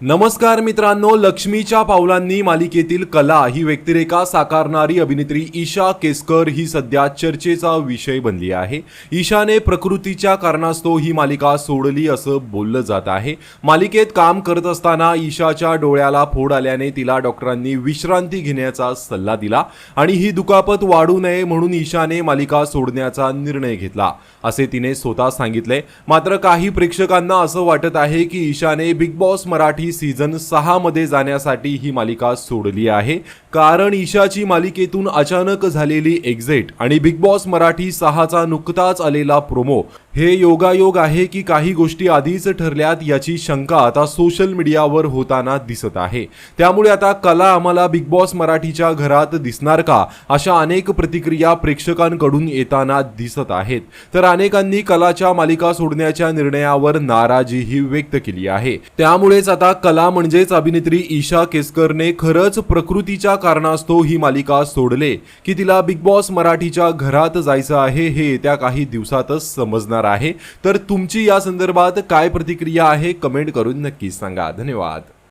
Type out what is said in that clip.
नमस्कार मित्रांनो लक्ष्मीच्या पावलांनी मालिकेतील कला ही व्यक्तिरेखा साकारणारी अभिनेत्री ईशा केसकर ही सध्या चर्चेचा विषय बनली आहे. ईशाने प्रकृतीच्या कारणास्तव ही मालिका सोडली असं बोललं जात आहे. मालिकेत काम करत असताना ईशाच्या डोळ्याला फोड आल्याने तिला डॉक्टरांनी विश्रांती घेण्याचा सल्ला दिला आणि ही दुखापत वाढू नये म्हणून ईशाने मालिका सोडण्याचा निर्णय घेतला असे तिने स्वतः सांगितले. मात्र काही प्रेक्षकांना असं वाटत आहे की ईशाने बिग बॉस मराठी सीझन सहा मध्ये जाण्यासाठी ही मालिका सोडली आहे. कारण ईशाची मालिकेतून अचानक झालेली एक्झिट आणि बिग बॉस मराठी सहाचा नुकताच आलेला प्रोमो हे योगायोग आहे की काही गोष्टी आधीच ठरल्यात याची शंका आता सोशल मीडियावर होताना दिसत आहे. त्यामुळे आता कला आम्हाला बिग बॉस मराठीच्या घरात दिसणार का? अशा अनेक प्रतिक्रिया प्रेक्षकांकडून येताना दिसत आहेत. तर अनेकांनी कलाच्या मालिका सोडण्याच्या निर्णयावर नाराजीही व्यक्त केली आहे. त्यामुळेच आता कला म्हणजेच अभिनेत्री ईशा केसकरने खरंच प्रकृतीच्या कारणास्तव ही मालिका सोडले. की तिला बिग बॉस मराठीच्या घरात जायचं आहे हे येत्या काही दिवसातच समजणार आहे. तर तुमची या संदर्भात काय प्रतिक्रिया आहे कमेंट करून नक्कीच सांगा. धन्यवाद.